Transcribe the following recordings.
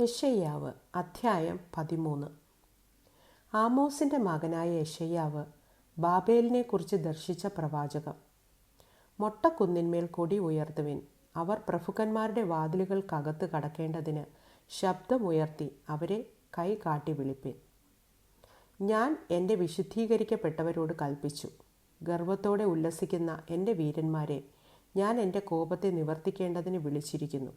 യശയ്യാവ് അധ്യായം പതിമൂന്ന്. ആമോസിന്റെ മകനായ യഷയ്യാവ് ബാബേലിനെക്കുറിച്ച് ദർശിച്ച പ്രവാചകം. മൊട്ടക്കുന്നിന്മേൽ കൊടി ഉയർത്തുവിൻ. അവർ പ്രഭുക്കന്മാരുടെ വാതിലുകൾക്കകത്ത് കടക്കേണ്ടതിന് ശബ്ദമുയർത്തി അവരെ കൈ കാട്ടി വിളിപ്പിൻ. ഞാൻ എന്റെ വിശുദ്ധീകരിക്കപ്പെട്ടവരോട് കൽപ്പിച്ചു ഗർവത്തോടെ ഉല്ലസിക്കുന്ന എന്റെ വീരന്മാരെ ഞാൻ എന്റെ കോപത്തെ നിവർത്തിക്കേണ്ടതിന് വിളിച്ചിരിക്കുന്നു.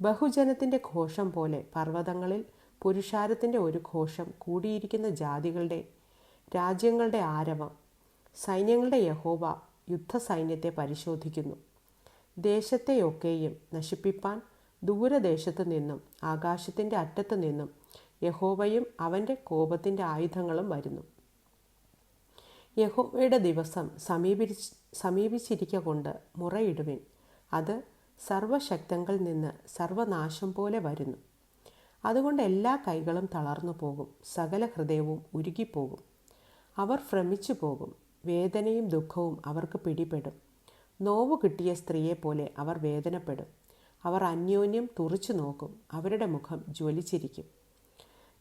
ബഹുജനത്തിന്റെ ഘോഷം പോലെ പർവതങ്ങളിൽ പുരുഷാരത്തിന്റെ ഒരു ഘോഷം കൂടിയിരിക്കുന്ന ജാതികളുടെ രാജ്യങ്ങളുടെ ആരവം സൈന്യങ്ങളുടെ യഹോവ യുദ്ധസൈന്യത്തെ പരിശോധിക്കുന്നു. ദേശത്തെയൊക്കെയും നശിപ്പിപ്പാൻ ദൂരദേശത്തു നിന്നും ആകാശത്തിന്റെ അറ്റത്തു നിന്നും യഹോവയും അവന്റെ കോപത്തിന്റെ ആയുധങ്ങളും വരുന്നു. യഹോവയുടെ ദിവസം സമീപിച്ച് സമീപിച്ചിരിക്ക കൊണ്ട് മുറയിടുവിൻ. അത് സർവശക്തങ്ങൾ നിന്ന് സർവനാശം പോലെ വരുന്നു. അതുകൊണ്ട് എല്ലാ കൈകളും തളർന്നു പോകും. സകല ഹൃദയവും ഉരുകിപ്പോകും. അവർ ഭ്രമിച്ചു പോകും. വേദനയും ദുഃഖവും അവർക്ക് പിടിപെടും. നോവ് കിട്ടിയ സ്ത്രീയെപ്പോലെ അവർ വേദനപ്പെടും. അവർ അന്യോന്യം തുറച്ചു നോക്കും. അവരുടെ മുഖം ജ്വലിച്ചിരിക്കും.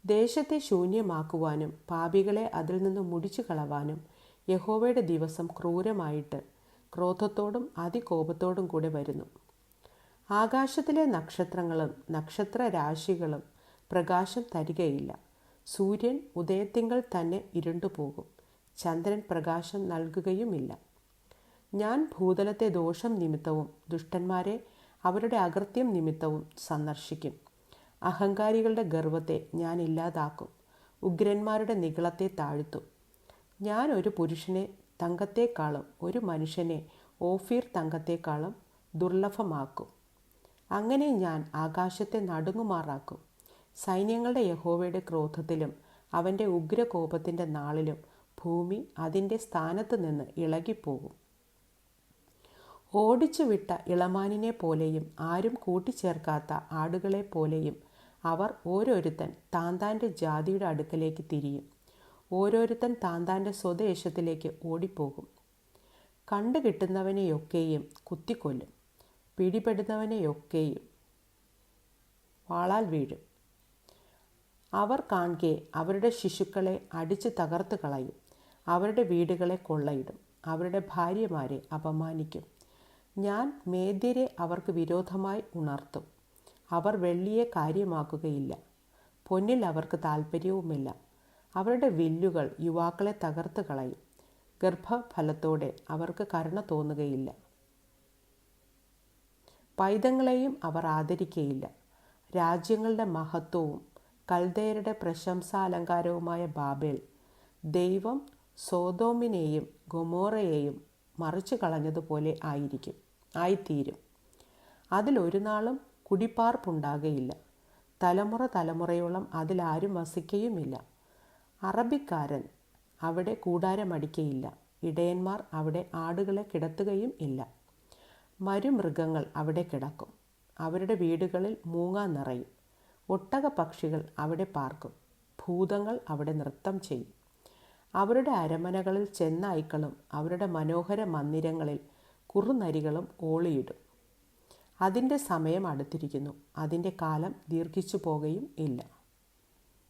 ദേശത്തെ ശൂന്യമാക്കുവാനും പാപികളെ അതിൽ നിന്ന് മുടിച്ചു കളവാനും യഹോവയുടെ ദിവസം ക്രൂരമായിട്ട് ക്രോധത്തോടും അതികോപത്തോടും കൂടെ വരുന്നു. ആകാശത്തിലെ നക്ഷത്രങ്ങളും നക്ഷത്ര രാശികളും പ്രകാശം തരികയില്ല. സൂര്യൻ ഉദയത്തിങ്കൾ തന്നെ ഇരുണ്ടുപോകും. ചന്ദ്രൻ പ്രകാശം നൽകുകയുമില്ല. ഞാൻ ഭൂതലത്തെ ദോഷം നിമിത്തവും ദുഷ്ടന്മാരെ അവരുടെ അകൃത്യം നിമിത്തവും സന്ദർശിക്കും. അഹങ്കാരികളുടെ ഗർവത്തെ ഞാൻ ഇല്ലാതാക്കും. ഉഗ്രന്മാരുടെ നികളത്തെ താഴ്ത്തും. ഞാൻ ഒരു പുരുഷനെ തങ്കത്തേക്കാളും ഒരു മനുഷ്യനെ ഓഫീർ തങ്കത്തേക്കാളും ദുർലഭമാക്കും. അങ്ങനെ ഞാൻ ആകാശത്തെ നടുങ്ങുമാറാക്കും. സൈന്യങ്ങളുടെ യഹോവയുടെ ക്രോധത്തിലും അവന്റെ ഉഗ്രകോപത്തിന്റെ നാളിലും ഭൂമി അതിന്റെ സ്ഥാനത്ത് നിന്ന് ഇളകിപ്പോകും. ഓടിച്ചു വിട്ട ഇളമാനിനെ പോലെയും ആരും കൂട്ടിച്ചേർക്കാത്ത ആടുകളെ പോലെയും അവർ ഓരോരുത്തൻ താന്താന്റെ ജാതിയുടെ അടുക്കലേക്ക് തിരിയും. ഓരോരുത്തൻ താന്താന്റെ സ്വദേശത്തിലേക്ക് ഓടിപ്പോകും. കണ്ടു കിട്ടുന്നവനെയൊക്കെയും കുത്തിക്കൊല്ലും. പിടിപെടുന്നവനെയൊക്കെയും വാളാൽ വീഴും. അവർ കാണെ അവരുടെ ശിശുക്കളെ അടിച്ച് തകർത്ത് കളയും. അവരുടെ വീടുകളെ കൊള്ളയിടും. അവരുടെ ഭാര്യമാരെ അപമാനിക്കും. ഞാൻ മേദ്യരെ അവർക്ക് വിരോധമായി ഉണർത്തും. അവർ വെള്ളിയെ കാര്യമാക്കുകയില്ല. പൊന്നിൽ അവർക്ക് താല്പര്യവുമില്ല അവരുടെ വില്ലുകൾ യുവാക്കളെ തകർത്ത് കളയും. ഗർഭഫലത്തോടെ അവർക്ക് കരുണ തോന്നുകയില്ല. പൈതങ്ങളെയും അവർ ആദരിക്കയില്ല. രാജ്യങ്ങളുടെ മഹത്വവും കൽദയരുടെ പ്രശംസാലങ്കാരവുമായ ബാബേൽ ദൈവം സോതോമിനെയും ഗൊമോറയെയും മറിച്ചു കളഞ്ഞതുപോലെ ആയിരിക്കും ആയിത്തീരും. അതിലൊരു നാളും കുടിപ്പാർപ്പുണ്ടാകയില്ല. തലമുറ തലമുറയോളം അതിലാരും വസിക്കയുമില്ല. അറബിക്കാരൻ അവിടെ കൂടാരമടിക്കയില്ല. ഇടയന്മാർ അവിടെ ആടുകളെ കിടത്തുകയും ഇല്ല. മരുമൃഗങ്ങൾ അവിടെ കിടക്കും. അവരുടെ വീടുകളിൽ മൂങ്ങ നിറയും. ഒട്ടക പക്ഷികൾ അവിടെ പാർക്കും. ഭൂതങ്ങൾ അവിടെ നൃത്തം ചെയ്യും. അവരുടെ അരമനകളിൽ ചെന്നായ്ക്കളും അവരുടെ മനോഹര മന്ദിരങ്ങളിൽ കുറുനരികളും ഓളിയിടും. അതിന്റെ സമയം അടുത്തിരിക്കുന്നു. അതിന്റെ കാലം ദീർഘിച്ചു പോകുകയും ഇല്ല.